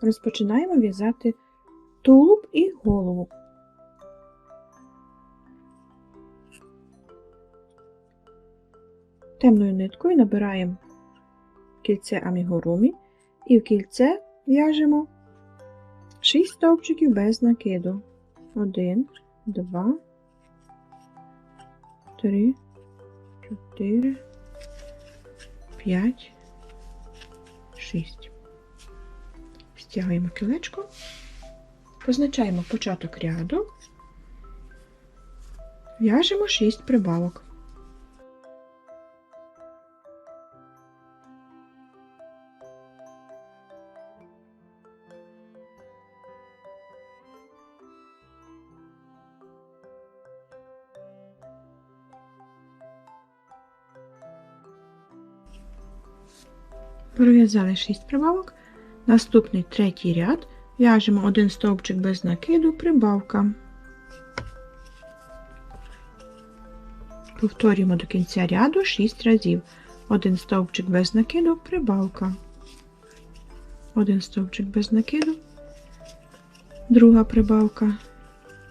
Розпочинаємо в'язати тулуб і голову. Темною ниткою набираємо кільце амігурумі і в кільце в'яжемо 6 стовпчиків без накиду. 1, 2, 3, 4, 5, 6. Стягуємо кілечко, позначаємо початок ряду, в'яжемо 6 прибавок. Пров'язали 6 прибавок. Наступний третій ряд в'яжемо один стовпчик без накиду, прибавка. Повторюємо до кінця ряду 6 разів. Один стовпчик без накиду, прибавка. Один стовпчик без накиду, друга прибавка.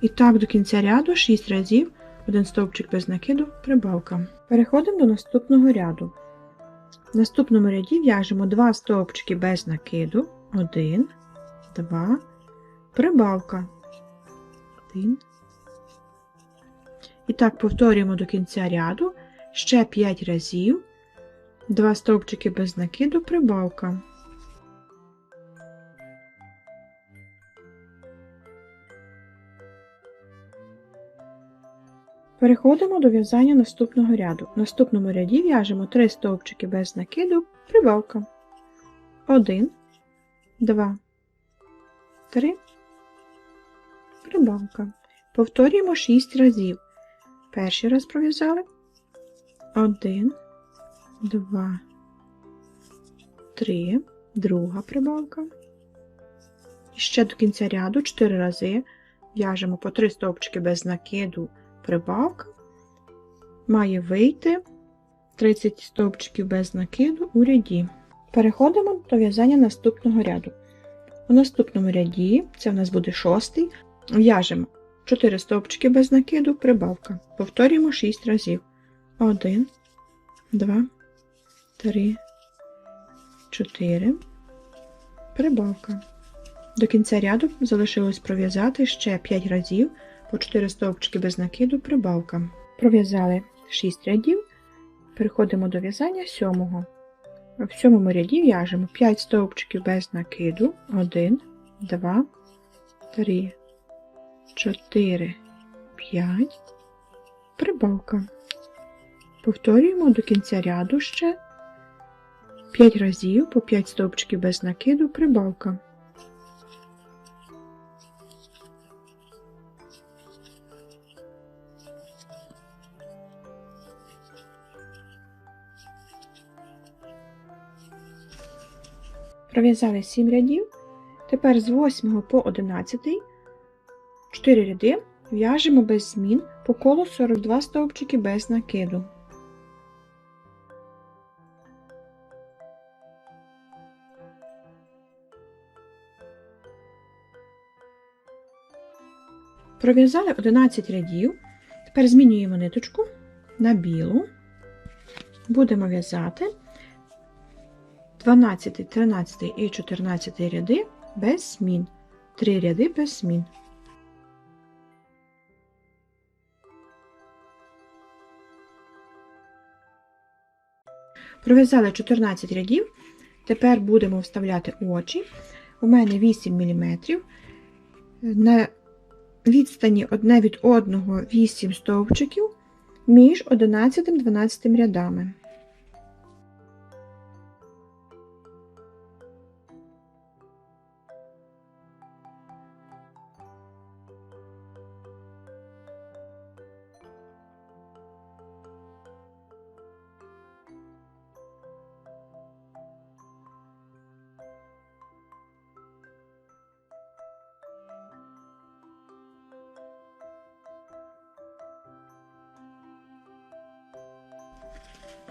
І так до кінця ряду 6 разів, один стовпчик без накиду, прибавка. Переходимо до наступного ряду. В наступному ряді в'яжемо 2 стовпчики без накиду, 1, 2, прибавка. 1. І так повторюємо до кінця ряду ще 5 разів, 2 стовпчики без накиду, прибавка. Переходимо до в'язання наступного ряду. В наступному ряді в'яжемо 3 стовпчики без накиду, прибавка. 1, 2, 3, прибавка. Повторюємо 6 разів. Перший раз пров'язали. 1, 2, 3, друга прибавка. І ще до кінця ряду 4 рази в'яжемо по 3 стовпчики без накиду прибавка має вийти 30 стовпчиків без накиду у ряді. Переходимо до в'язання наступного ряду. У наступному ряді, це у нас буде шостий, в'яжемо 4 стовпчики без накиду, прибавка. Повторюємо 6 разів. 1, 2, 3, 4, прибавка. До кінця ряду залишилось пров'язати ще 5 разів по 4 стовпчики без накиду прибавка. Пров'язали 6 рядів, переходимо до в'язання сьомого. В сьомому ряді в'яжемо 5 стовпчиків без накиду, 1, 2, 3, 4, 5, прибавка. Повторюємо до кінця ряду ще 5 разів по 5 стовпчиків без накиду, прибавка. Пров'язали 7 рядів. Тепер з 8 по 11 4 ряди в'яжемо без змін по колу 42 стовпчики без накиду. Пров'язали 11 рядів. Тепер змінюємо ниточку на білу. Будемо в'язати 12, 13 і 14 ряди без змін. 3 ряди без змін. Пров'язали 14 рядів. Тепер будемо вставляти очі. У мене 8 мм. На відстані одне від одного 8 стовпчиків між 11-12 рядами.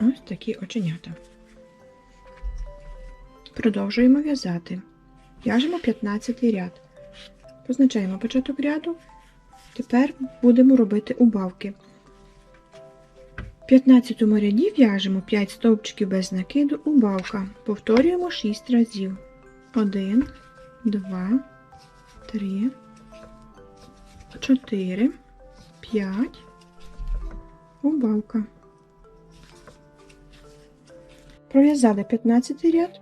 Ось такі оченята. Продовжуємо в'язати. В'яжемо 15 ряд. Позначаємо початок ряду. Тепер будемо робити убавки. В 15 ряді в'яжемо 5 стовпчиків без накиду убавка. Повторюємо 6 разів. 1, 2, 3, 4, 5, убавка. Пров'язали 15 ряд.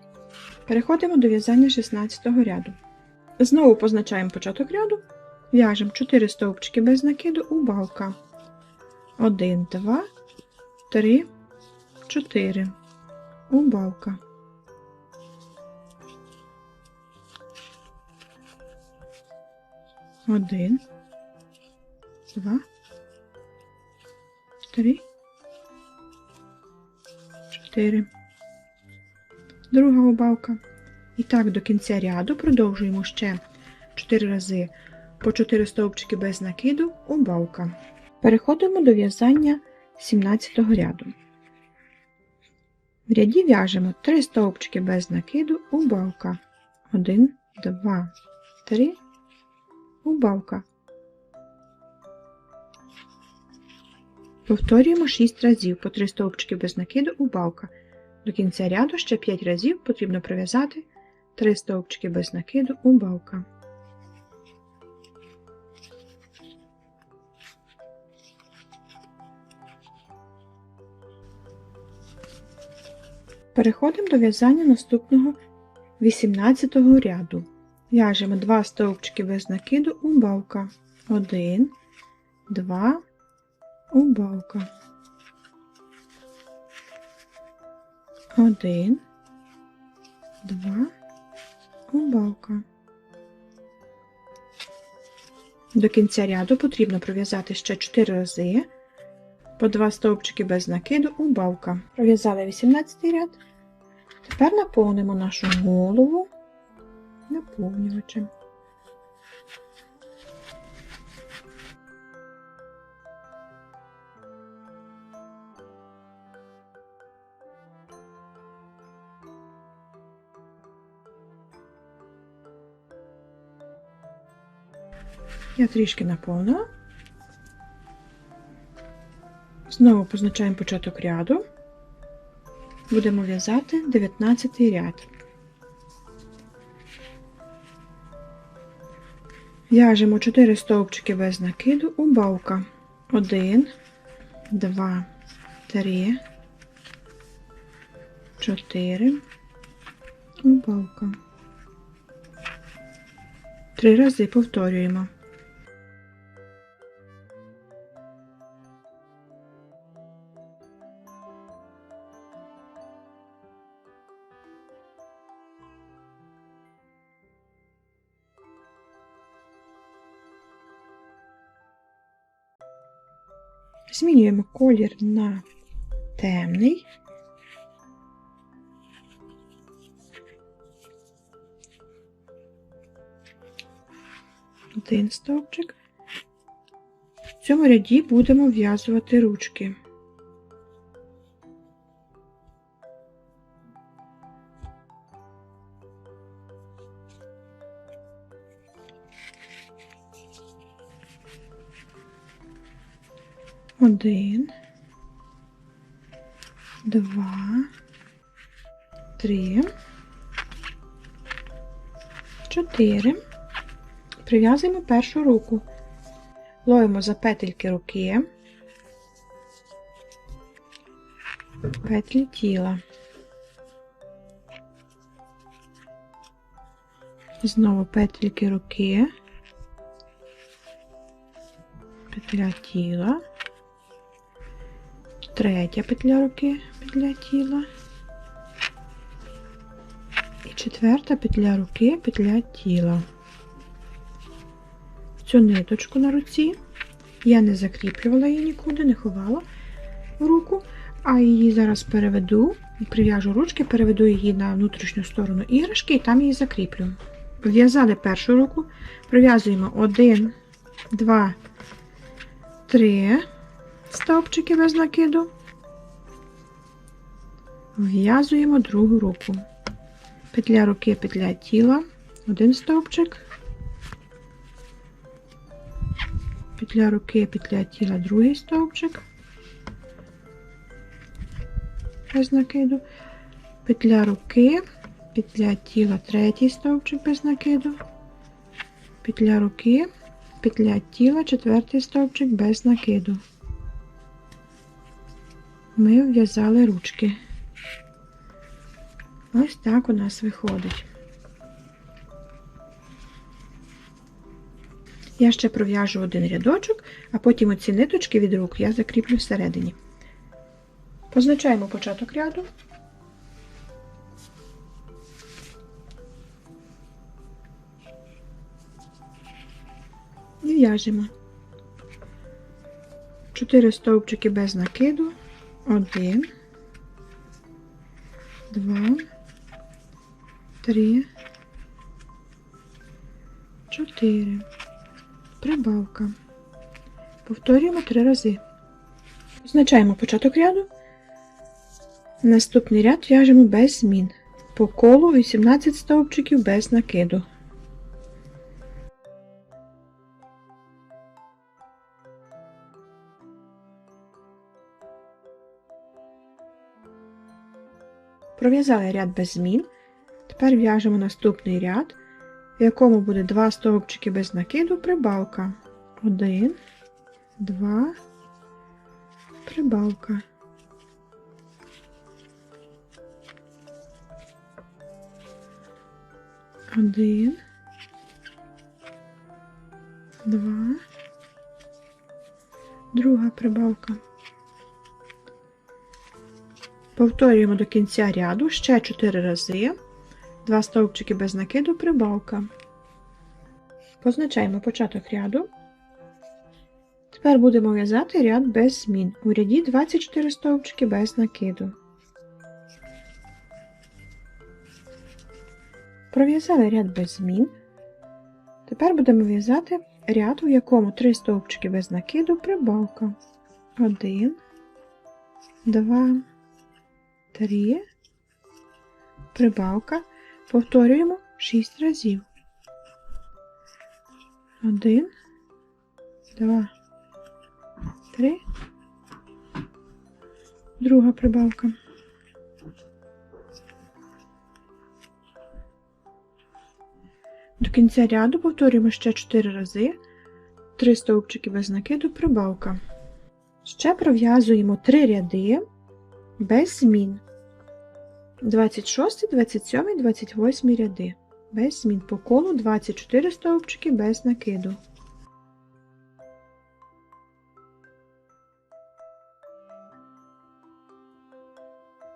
Переходимо до в'язання 16 ряду. Знову позначаємо початок ряду. В'яжемо 4 стовпчики без накиду убавка. 1, 2, 3, 4. Убавка. Один, два, три, чотири. Друга убавка. І так до кінця ряду продовжуємо ще 4 рази по 4 стовпчики без накиду убавка. Переходимо до в'язання 17 ряду. В ряді в'яжемо 3 стовпчики без накиду убавка. 1, 2, 3, убавка. Повторюємо 6 разів по 3 стовпчики без накиду убавка. До кінця ряду ще 5 разів потрібно пров'язати 3 стовпчики без накиду убавка. Переходимо до в'язання наступного 18 ряду. В'яжемо 2 стовпчики без накиду убавка. 1, 2, убавка. 1, 2, убавка. До кінця ряду потрібно пров'язати ще 4 рази по 2 стовпчики без накиду убавка. Пров'язали 18 ряд. Тепер наповнимо нашу голову наповнювачем. Я трішки наповнила. Знову позначаємо початок ряду. Будемо в'язати 19 ряд. В'яжемо 4 стовпчики без накиду у убавка. 1, 2, 3, 4, убавка. Три рази повторюємо. Змінюємо колір на темний. Один стовпчик. В цьому ряді будемо в'язувати ручки. Один, два, три, чотири. Прив'язуємо першу руку. Ловимо за петельки руки, петлі тіла. Знову петельки руки, петля тіла, третя петля руки, петля тіла. І четверта петля руки, петля тіла. Цю ниточку на руці я не закріплювала її нікуди, не ховала в руку, а її зараз переведу, прив'яжу ручки, переведу її на внутрішню сторону іграшки і там її закріплю. В'язали першу руку, прив'язуємо 1, 2, 3 стовпчики без накиду, вв'язуємо другу руку. Петля руки, петля тіла, один стовпчик, петля руки, петля тіла, другий стовпчик, без накиду, петля руки, петля тіла, третій стовпчик без накиду, петля руки, петля тіла, четвертий стовпчик без накиду. Ми в'язали ручки. Ось так у нас виходить. Я ще пров'яжу один рядочок, а потім оці ниточки від рук я закріплю всередині. Позначаємо початок ряду. І в'яжемо. 4 стовпчики без накиду. 1, 2, 3, 4. Прибавка. Повторюємо три рази. Позначаємо початок ряду. Наступний ряд в'яжемо без змін. По колу 18 стовпчиків без накиду. Пров'язали ряд без змін. Тепер в'яжемо наступний ряд, в якому буде 2 стовпчики без накиду, прибавка. 1, 2, прибавка. Один, два, друга прибавка. Повторюємо до кінця ряду ще 4 рази. Два стовпчики без накиду, прибавка. Позначаємо початок ряду. Тепер будемо в'язати ряд без змін. У ряді 24 стовпчики без накиду. Пров'язали ряд без змін. Тепер будемо в'язати ряд, у якому 3 стовпчики без накиду, прибавка. 1, 2, 3, прибавка. Повторюємо 6 разів. 1, 2, 3, друга прибавка. До кінця ряду повторюємо ще 4 рази. 3 стовпчики без накиду, прибавка. Ще пров'язуємо 3 ряди без змін. 26, 27, 28 ряди. Без змін по колу 24 стовпчики без накиду.